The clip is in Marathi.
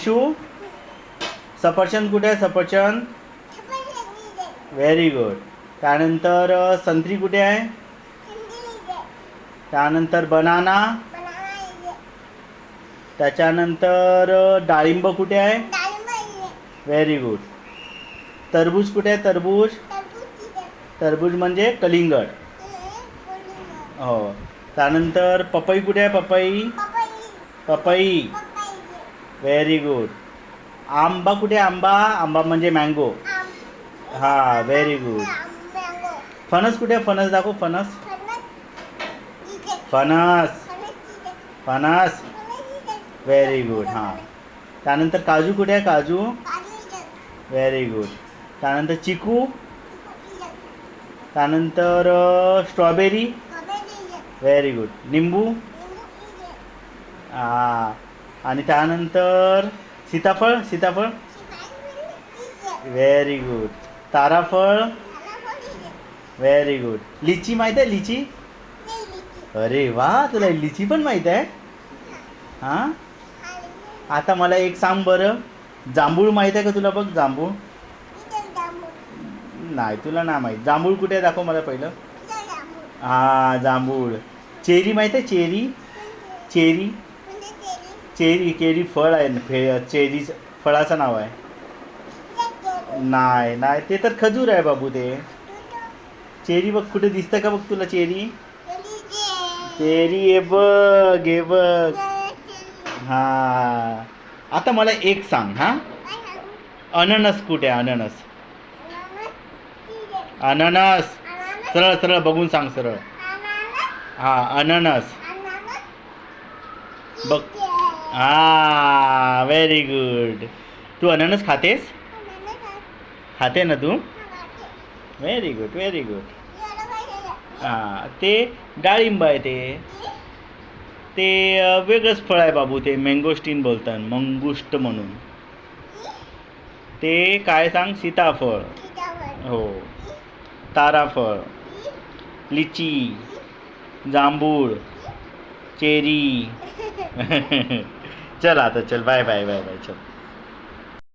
विशू? सफरचंद कुठे आहे सफरचंद? व्हेरी गुड त्यानंतर संत्री कुठे आहे? त्यानंतर बनाना. त्याच्यानंतर डाळिंब कुठे आहे? व्हेरी गुड तरबूज कुठे आहे तरबूज? तरबूज म्हणजे कलिंगड. हो. त्यानंतर पपई कुठे आहे पपई. पपई. व्हेरी गुड आंबा कुठे आहे आंबा? आंबा म्हणजे मँगो हा व्हेरी गुड फणस कुठे फणस दाखव फणस. फणस. फणस. व्हेरी गुड हां. त्यानंतर काजू कुठे आहे? काजू. व्हेरी गुड त्यानंतर चिकू. त्यानंतर स्ट्रॉबेरी व्हेरी गुड निंबू. हा. आणि त्यानंतर सीताफळ सीताफळ? व्हेरी गुड ताराफळ? व्हेरी गुड लिची माहीत आहे लिची? अरे वा तुला लिची पण माहीत आहे? हां? आता मला एक सांग बरं. जांभूळ माहीत आहे का तुला बघ जांभूळ? नाही तुला नाही माहीत. जांभूळ कुठे आहे दाखव मला पहिलं. हां जांभूळ. चेरी माहीत आहे चेरी? चेरी? चेरी केरी फळ आहे ना, फे चेरी फळाचं नाव आहे. नाही नाही ते तर खजूर आहे बाबू ते. चेरी बघ कुठे दिसतं का बघ तुला चेरी? चेरी ये बघ हे बघ. हा. आता मला एक सांग हा? अननस कुठे आहे अननस? अननस. सरळ सरळ बघून सांग सरळ. हा अननस. बघ. हा व्हेरी गुड तू अननस खातेस? खाते ना तू? व्हेरी गुड व्हेरी गुड हां ते डाळिंब आहे ते. ते वेगळंच फळ आहे बाबू ते मँगोस्टीन बोलतात मंगुष्ट म्हणून. ते काय सांग? सीताफळ. हो. ताराफळ. लिची. जांभूळ. चेरी. चल आता चल बाय बाय बाय बाय चल.